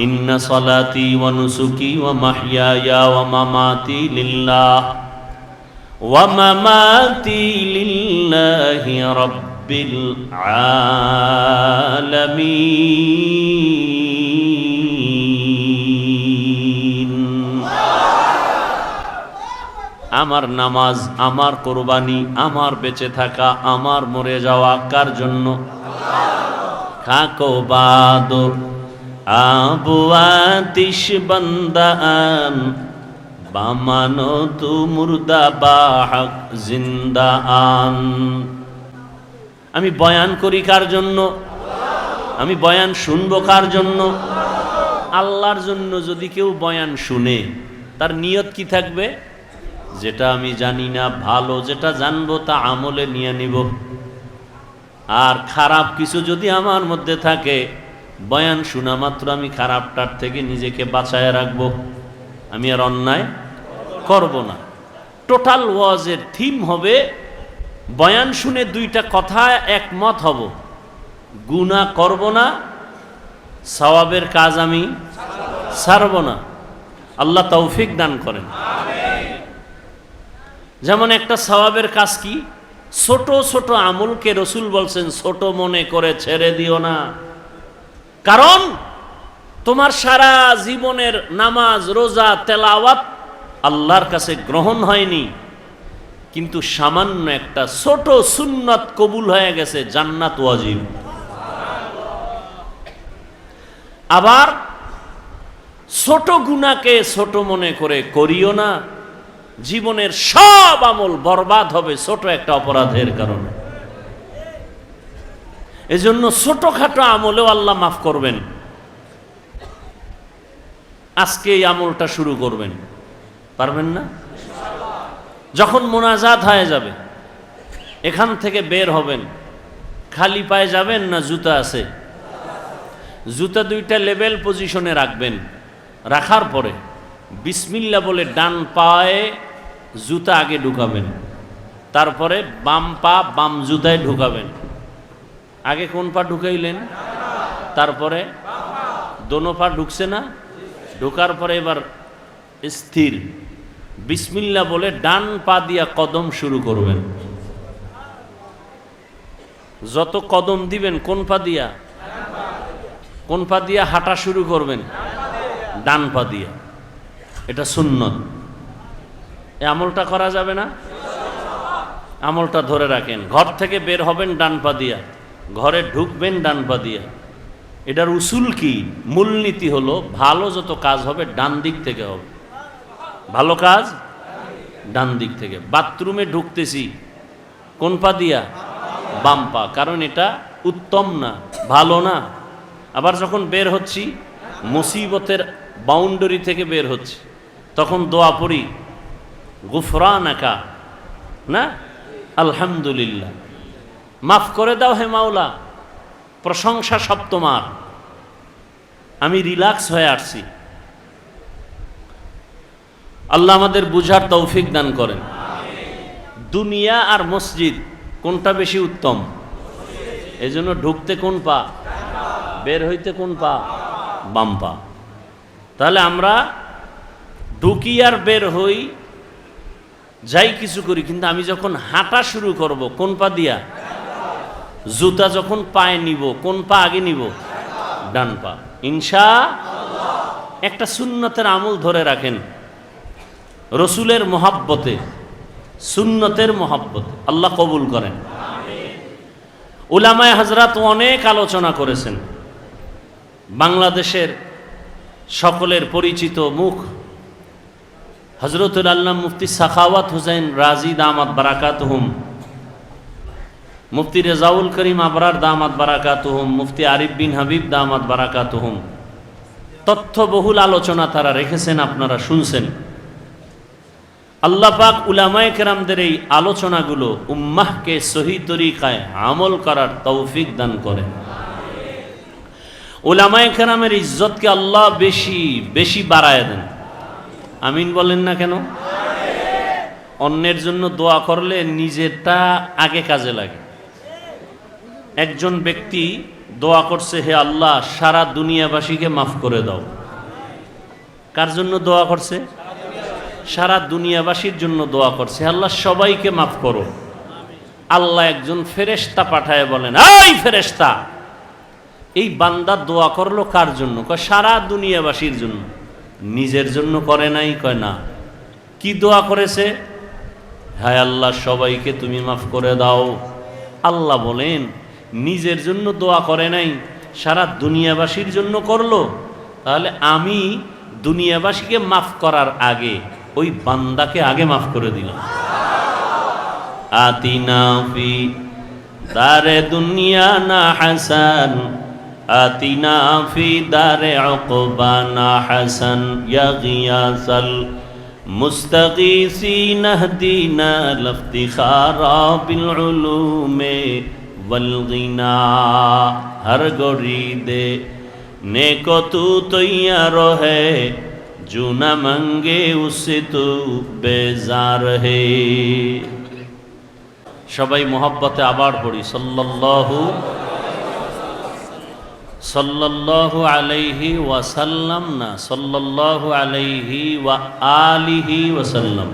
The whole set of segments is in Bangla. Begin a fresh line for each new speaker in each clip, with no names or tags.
إن صلاتي ونسكي ومحياي ومماتي لله ومماتي لله رب العالمين আমার নামাজ আমার কোরবানি আমার বেঁচে থাকা আমার মরে যাওয়া কার জন্য খাকো বাদর আবু আতিশ বন্দান বামানো তু মুর্দা বাহক জিন্দা আন। আমি বয়ান করি কার জন্য? আমি বয়ান শুনব কার জন্য? আল্লাহর জন্য যদি কেউ বয়ান শুনে, তার নিয়ত কি থাকবে? যেটা আমি জানি না, ভালো যেটা জানব, তা আমলে নিয়ে নিব। আর খারাপ কিছু যদি আমার মধ্যে থাকে বয়ান শোনা মাত্র আমি খারাপটার থেকে নিজেকে বাঁচায় রাখব। আমি আর অন্যায় করব না। টোটাল ওয়াজের থিম হবে, বয়ান শুনে দুইটা কথা একমত হব। গুণা করব না, সওয়াবের কাজ আমি ছাড়ব না। আল্লাহ তৌফিক দান করেন। যেমন একটা সওয়াবের কাজ কি? ছোট ছোট আমলকে রসুল বলছেন, ছোট মনে করে ছেড়ে দিও না। কারণ তোমার সারা জীবনের নামাজ, রোজা, তেলাওয়াত আল্লাহর কাছে গ্রহণ হয়নি। কিন্তু সামান্য একটা ছোট সুন্নত কবুল হয়ে গেছে, জান্নাত ওয়াজিব। আবার ছোট গুণাকে ছোট মনে করে করিও না। জীবনের সব আমল বরবাদ হবে ছোট একটা অপরাধের কারণে। এজন্য ছোটখাটো আমলেও আল্লাহ মাফ করবেন। আজকে এই আমলটা শুরু করবেন। পারবেন না? যখন মোনাজাত হয়ে যাবে, এখান থেকে বের হবেন। খালি পায়ে যাবেন না জুতা আছে? জুতা দুইটা লেভেল পজিশনে রাখবেন। রাখার পরে বিসমিল্লা বলে ডান পায়ে জুতা আগে ঢুকাবেন। তারপরে বাম পা বাম জুতায় ঢুকাবেন। আগে কোন পা ঢুকাইলেন? তারপরে? দোনো পা ঢুকছে না? ঢোকার পরে এবার স্থির। বিসমিল্লা বলে ডান পা দিয়া কদম শুরু করবেন। যত কদম দিবেন, কোন পা দিয়া? কোন পা দিয়া হাঁটা শুরু করবেন? ডান পা দিয়া। এটা সুন্নত। আমলটা করা যাবে না? আমলটা ধরে রাখেন। ঘর থেকে বের হবেন ডান পা দিয়া। ঘরে ঢুকবেন ডান পা দিয়া। এটার উসুল কি? মূলনীতি হলো ভালো যত কাজ হবে ডান দিক থেকে হবে। ভালো কাজ? ডান দিক থেকে। বাথরুমে ঢুকতেছি। কোন পা দিয়া? বাম পা। কারণ এটা উত্তম না, ভালো না। আবার যখন বের হচ্ছি, মুসিবতের বাউন্ডারি থেকে বের হচ্ছে, তখন দোয়া পড়ি গুফরান একা না? আলহামদুলিল্লাহ। মাফ করে দাও হে মাওলা, প্রশংসা সব তোমার। আমি রিল্যাক্স হয়ে আসছি। আল্লাহ আমাদের বুঝার তৌফিক দান করেন। দুনিয়া আর মসজিদ, কোনটা বেশি উত্তম? এই জন্য ঢুকতে কোন পা? বের হইতে কোন পা? বাম পা। তাহলে আমরা ঢুকি আর বের হই, যাই কিছু করি, কিন্তু আমি যখন হাঁটা শুরু করব, কোন পা দিয়া? জুতা যখন পায়ে নিব, কোন পা আগে নিব? ডান পা। ইনশা একটা সুন্নতের আমল ধরে রাখেন। রসুলের মহাব্বতে, সুন্নতের মহাব্বতে আল্লাহ কবুল করেন। উলামায় হাজরাত অনেক আলোচনা করেছেন। বাংলাদেশের সকলের পরিচিত মুখ হজরতুল আল্লাহ মুফতি সাখাওয়াত হুসাইন রাজি দামাত বারাকাত হুম মুফতি রেজাউল করিম আবরার দামাত বারাকাত হুম মুফতি আরিফ বিন হাবিব দামাত বারাকাত হুম তথ্যবহুল আলোচনা তারা রেখেছেন, আপনারা শুনছেন। আল্লাহ পাক উলামায়ে কেরামদের এই আলোচনাগুলো উম্মাহকে সহি তরিকায় আমল করার তৌফিক দান করেন। ওলামায়ে কেরামের ইজ্জতকে আল্লাহ বেশি বেশি বাড়ায় দেন। আমিন বলেন না কেন? অন্যের জন্য দোয়া করলে নিজেরটা আগে কাজে লাগে। একজন ব্যক্তি দোয়া করছে, হে আল্লাহ, সারা দুনিয়াবাসীকে মাফ করে দাও। কার জন্য দোয়া করছে? সারা দুনিয়াবাসীর জন্য দোয়া করছে। আল্লাহ, সবাইকে মাফ করো। আল্লাহ একজন ফেরেস্তা পাঠায় বলেন, এই ফেরেস্তা এই বান্দা দোয়া করল কার জন্য? কয়, সারা দুনিয়াবাসীর জন্য। নিজের জন্য করে নাই, কয়, না। কি দোয়া করেছে? হায় আল্লাহ, সবাইকে তুমি মাফ করে দাও। আল্লাহ বলেন নিজের জন্য দোয়া করে নাই, সারা দুনিয়াবাসীর জন্য করল, তাহলে আমি দুনিয়াবাসীকে মাফ করার আগে ওই বান্দাকে আগে মাফ করে দিলাম। আতিনাফি দারে দুনিয়া না হাসান আতিনাফি দারে অকবা না হাসান ইয়াগিয়াসাল মুস্তাগিসি নাহদিনা লফতিখারা বিল উলুমে। গিনা হর গরি দে। নেকো তু তৈয়ার হে, জুনা মঙ্গে উসে তু বেজার হে। সবাই মোহব্বতে আবার পড়ি, সাল্লাল্লাহু সাল্লাল্লাহু আলাইহি ওয়াসাল্লাম না, সাল্লাল্লাহু আলাইহি ওয়া আলিহি ওয়াসাল্লাম।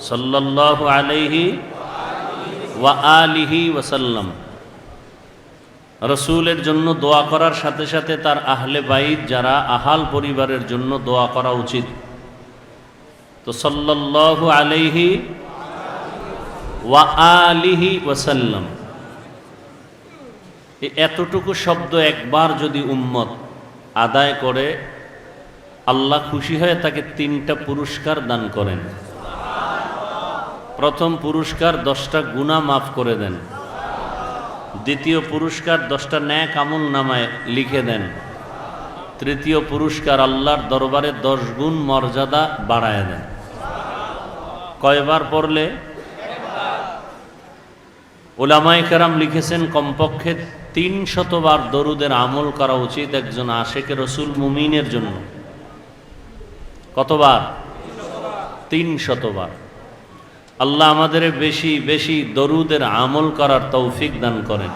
সাল্লাল্লাহু আলাইহি ওয়া আলিহি ওয়াসাল্লাম। রসুলের জন্য দোয়া করার সাথে সাথে তার আহলে বাইত যারা আহাল পরিবারের জন্য দোয়া করা উচিত। তো সাল্লাল্লাহু আলাইহি ওয়া আলিহি ওয়াসাল্লাম। এতটুকু শব্দ একবার যদি উম্মত আদায় করে, আল্লাহ খুশি হয়ে তাকে তিনটা পুরস্কার দান করেন। প্রথম পুরস্কার দশটা গুণা মাফ করে দেন। দ্বিতীয় পুরস্কার দশটা ন্যাক আমল নামায় লিখে দেন। তৃতীয় পুরস্কার আল্লাহর দরবারে দশ গুণ মর্যাদা বাড়ায় দেন। কয়বার পড়লে? ওলামাই কেরাম লিখেছেন, কমপক্ষে তিন শতবার দরুদের আমল করা উচিত একজন আশেকে রসুল মুমিনের জন্য। কতবার? তিন শতবার আল্লাহ আমাদের বেশি বেশি দরুদের আমল করার তৌফিক দান করেন।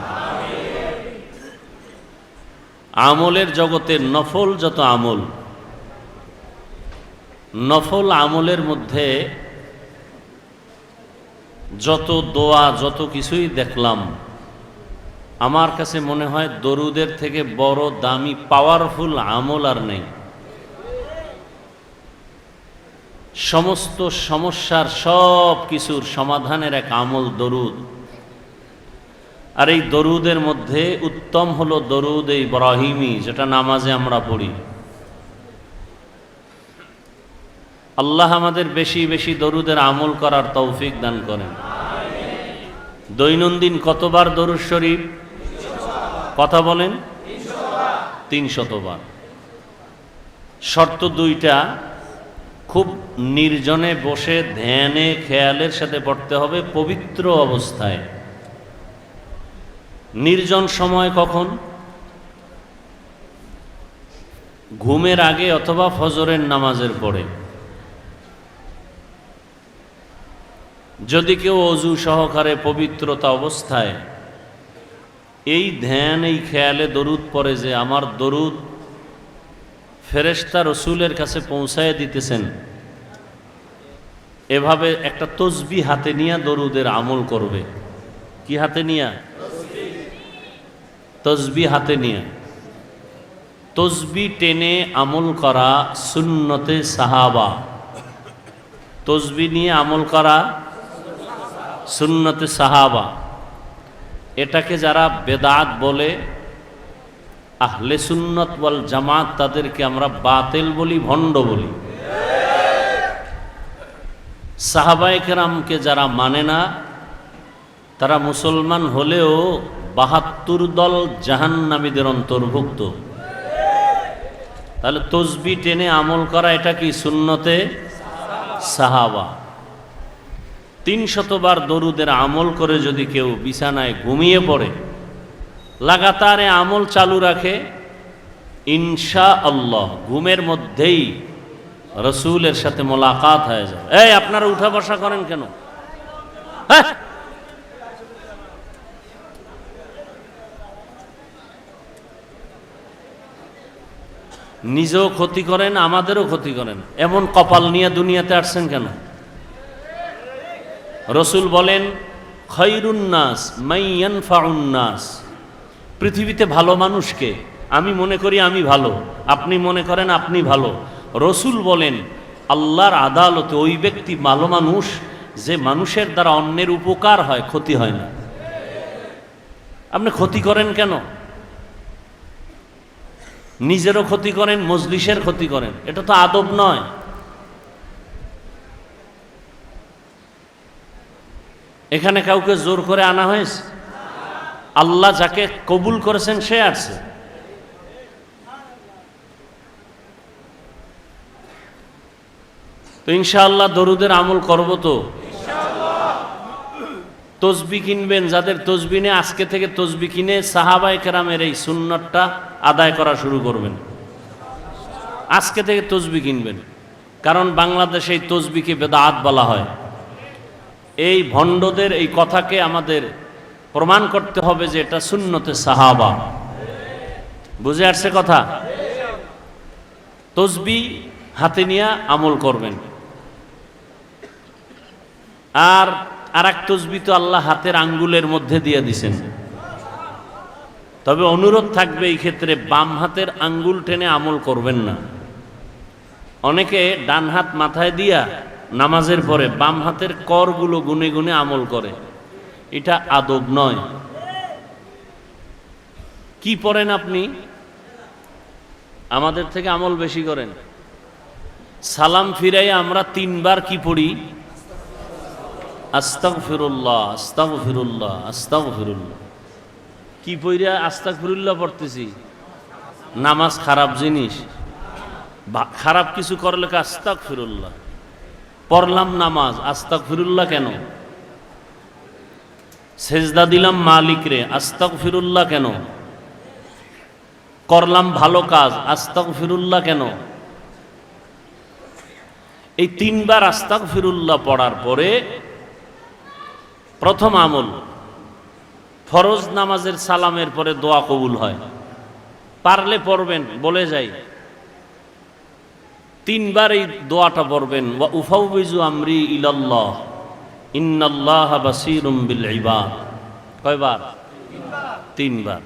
আমলের জগতে নফল যত আমল, নফল আমলের মধ্যে যত দোয়া, যত কিছুই দেখলাম, আমার কাছে মনে হয় দরুদের থেকে বড় দামি পাওয়ারফুল আমল আর নেই। সমস্ত সমস্যার সব কিছুর সমাধানের এক আমল দরুদ। আর এই দরুদের মধ্যে উত্তম হলো দরুদ এই ইব্রাহিমি, যেটা নামাজে আমরা পড়ি। আল্লাহ আমাদের বেশি বেশি দরুদের আমল করার তৌফিক দান করেন। দৈনন্দিন কতবার দরুদ শরীফ? কথা বলেন? তিনশতবার। শর্ত দুইটা খুব নির্জনে বসে ধ্যানে, খেয়ালের সাথে পড়তে হবে পবিত্র অবস্থায়। নির্জন সময় কখন? ঘুমের আগে অথবা ফজরের নামাজের পরে। যদি কেউ অজু সহকারে পবিত্রতা অবস্থায়, এই ধ্যান, এই খেয়ালে দরুদ পড়ে যে, আমার দরুদ ফেরেস্তা রসুলের কাছে পৌঁছায় দিতেছেন। এভাবে একটা তসবি হাতে নিয়ে দরুদের আমল করবে। কি হাতে নিয়া? তসবি হাতে নিয়ে। তসবি টেনে আমল করা সুন্নতে সাহাবা। তসবি নিয়ে আমল করা সুন্নতে সাহাবা। এটাকে যারা বেদাত বলে আহলে সুন্নত ওয়াল জামাত তাদেরকে আমরা বাতেল বলি, ভণ্ড বলি। সাহাবাইকেরামকে যারা মানে না, তারা মুসলমান হলেও বাহাত্তর দল জাহান্নামীদের অন্তর্ভুক্ত। তাহলে তসবি টেনে আমল করা এটা কি সুন্নতে? সাহাবা। তিন শতবার দরুদের আমল করে যদি কেউ বিছানায় ঘুমিয়ে পড়ে লাগাতারে আমল চালু রাখে ইনশা আল্লাহ ঘুমের মধ্যেই রসুলের সাথে মোলাকাত হয়ে যাবে। এই, আপনারা উঠা বসা করেন কেন? হ্যাঁ? নিজেও ক্ষতি করেন, আমাদেরও ক্ষতি করেন। এমন কপাল নিয়ে দুনিয়াতে আসছেন কেন? রসুল বলেন খৈরুন্নাস মাইয়ান ফাউন্নাস পৃথিবীতে ভালো মানুষকে আমি মনে করি আমি ভালো। আপনি মনে করেন আপনি ভালো। রসুল বলেন, আল্লাহর আদালতে ওই ব্যক্তি ভালো মানুষ যে মানুষের দ্বারা অন্যের উপকার হয়, ক্ষতি হয় না। আপনি ক্ষতি করেন কেন? নিজেরও ক্ষতি করেন, মজলিসের ক্ষতি করেন। এটা তো আদব নয়। এখানে কাউকে জোর করে আনা হয়েছে? আল্লাহ যাকে কবুল করেছেন সে আসছে তো ইনশাআল্লাহ দরুদের আমল করব তো? তসবি কিনবেন, যাদের তসবি আজকে থেকে তসবি কিনে সাহাবাই কেরামের এই সুন্নতটা আদায় করা শুরু করবেন। আজকে থেকে তসবি কিনবেন, কারণ বাংলাদেশে এই তসবিকে বেদাত বলা হয়। এই ভণ্ডদের এই কথাকে আমাদের প্রমাণ করতে হবে যে এটা সুন্নতে সাহাবা। বুঝে আসছে কথা? তসবি হাতে নিয়ে আমল করবেন। আর আর এক তসবি তো আল্লাহ হাতের আঙ্গুলের মধ্যে দিয়ে দিছেন। তবে অনুরোধ থাকবে এই ক্ষেত্রে বাম হাতের আঙ্গুল টেনে আমল করবেন না। অনেকে ডান হাত মাথায় দিয়া নামাজের পরে বাম হাতের করগুলো গুনে গুনে আমল করে। এটা আদব নয়। কি পড়েন আপনি? আমাদের থেকে আমল বেশি করেন। সালাম ফিরাই আমরা তিনবার কি পড়ি? আস্তাক ফিরুল্লাহ আস্তাক ফিরুল্লাহ আস্তাক ফিরুল্লাহ কি পইরা আস্তাক ফিরুল্লাহ পড়তেছি? নামাজ খারাপ জিনিস। খারাপ কিছু করলে আস্তাক ফিরুল্লাহ পড়লাম নামাজ আস্তাক ফিরুল্লাহ কেন? সেজদা দিলাম মালিক রে আস্তাক ফিরুল্লাহ কেন? করলাম ভালো কাজ আস্তাক ফিরুল্লাহ কেন? এই তিনবার আস্তাক ফিরুল্লাহ পড়ার পরে প্রথম আমল, ফরজ নামাজের সালামের পরে দোয়া কবুল হয়। পারলে পড়বেন, বলে যাই। তিনবার এই দোয়াটা পড়বেন, ওয়া উফাউবিজু আমরি ইলাল্লাহ। ইন্নাল্লাহ বাসীরুম বিল ইবাদ। কয়বার? তিনবার।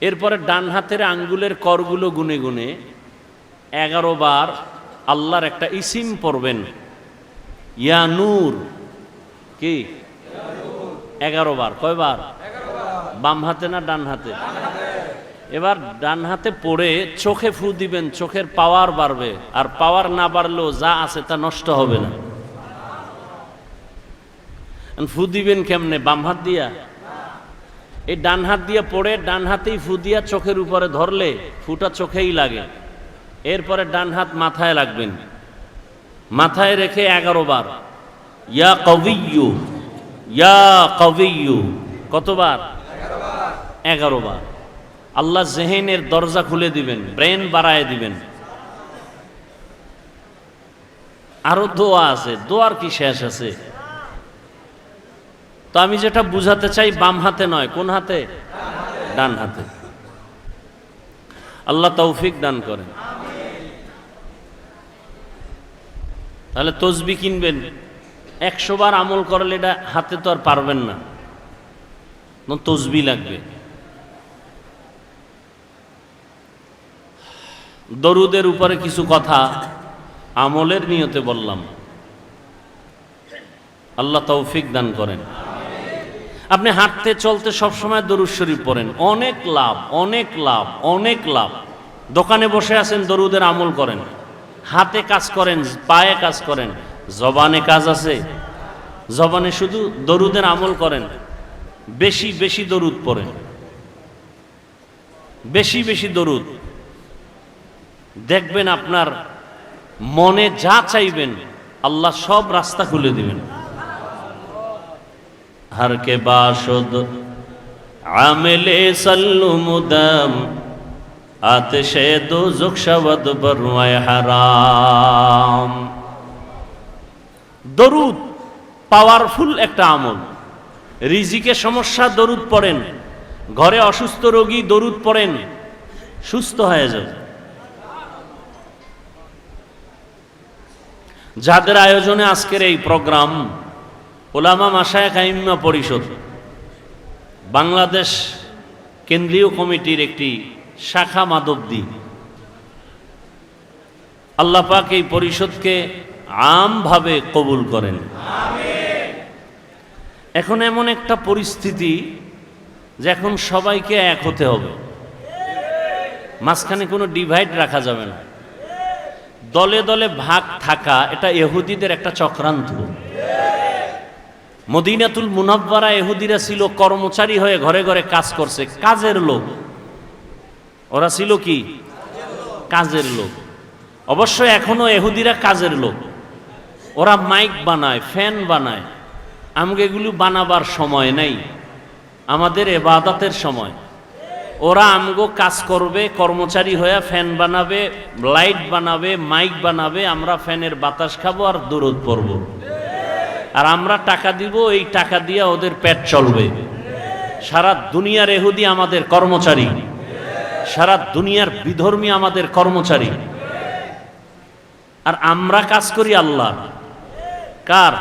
এরপরে ডান হাতের আঙ্গুলের করগুলো গুনে গুনে এগারো বার আল্লাহর একটা ইসিম পড়বেন। ইয়া নূর। কি? এগারো বার। কয়বার? বাম হাতে না ডান হাতে? এবার ডান হাতে পড়ে চোখে ফু দিবেন, চোখের পাওয়ার বাড়বে। আর পাওয়ার না বাড়লেও যা আছে তা নষ্ট হবে না। ফু দিবেন কেমনে? বাম হাত দিয়া? এই ডান হাত দিয়ে পড়ে, ডান হাতেই ফু দিয়া চোখের উপরে ধরলে ফুটা চোখেই লাগে। এরপরে ডান হাত মাথায় রাখবেন। মাথায় রেখে এগারো বার। ইয়া কবিয়ু ইয়া কবিয়ু কতবার? এগারো বার। আল্লাহ জেহেনের দরজা খুলে দিবেন, ব্রেন বাড়ায় দিবেন। আরও দোয়া আছে। দোয়ার কি শেষ আছে? তো আমি যেটা বুঝাতে চাই, বাম হাতে নয়, কোন হাতে? ডান হাতে। আল্লাহ তৌফিক দান করেন। তাহলে তসবি কিনবেন। একশো বার আমল করলে এটা হাতে তো আর পারবেন না। তসবি লাগবে। দরুদের উপরে কিছু কথা আমলের নিয়তে বললাম। আল্লাহ তৌফিক দান করেন। আপনি হাঁটতে, চলতে সবসময় দরুদ শরীফ পড়েন। অনেক লাভ অনেক লাভ অনেক লাভ। দোকানে বসে আছেন, দরুদের আমল করেন। হাতে কাজ করেন, পায়ে কাজ করেন। জবানে কাজ আছে। জবানে শুধু দরুদের আমল করেন। বেশি বেশি দরুদ পড়েন। বেশি বেশি দরুদ। দেখবেন আপনার মনে যা চাইবেন, আল্লাহ সব রাস্তা খুলে দিবেন। ہر کے باشد عامل سلو مدم آتش دو زک شود بروئے হারাম দরুদ পাওয়ারফুল একটা আমল। রিজিকে সমস্যা দরুদ পড়েন ঘরে অসুস্থ রোগী দরুদ পড়েন সুস্থ হয়ে যাবে যাদের আয়োজনে আজকের এই প্রোগ্রাম ওলামা মাসায় কাইম্মা পরিষদ, বাংলাদেশ কেন্দ্রীয় কমিটির একটি শাখা মাধবদী আল্লাহ পাক এই পরিষদকে আমভাবে কবুল করেন। এখন এমন একটা পরিস্থিতি যে এখন সবাইকে এক হতে হবে। মাঝখানে কোনো ডিভাইড রাখা যাবে না। দলে দলে ভাগ থাকা এটা এহুদিদের একটা চক্রান্ত। মদিনাতুল মুনাব্বারা এহুদিরা ছিল কর্মচারী হয়ে ঘরে ঘরে কাজ করছে। কাজের লোক। ওরা ছিল কি? কাজের লোক। অবশ্য এখনও এহুদিরা কাজের লোক। ওরা মাইক বানায়, ফ্যান বানায়। আমাকে এগুলো বানাবার সময় নেই। আমাদের এবাদাতের সময়। ওরা আমগো কাজ করবে, কর্মচারী হয়ে ফ্যান বানাবে, লাইট বানাবে, মাইক বানাবে, আমরা ফ্যানের বাতাস খাব আর দূরত পড়ব। আর আমরা টাকা দিব, এই টাকা দিয়ে ওদের পেট চলবে। সারা দুনিয়ার এহুদি আমাদের কর্মচারী। সারা দুনিয়ার বিধর্মী আমাদের কর্মচারী। আর আমরা কাজ করি আল্লাহ কার?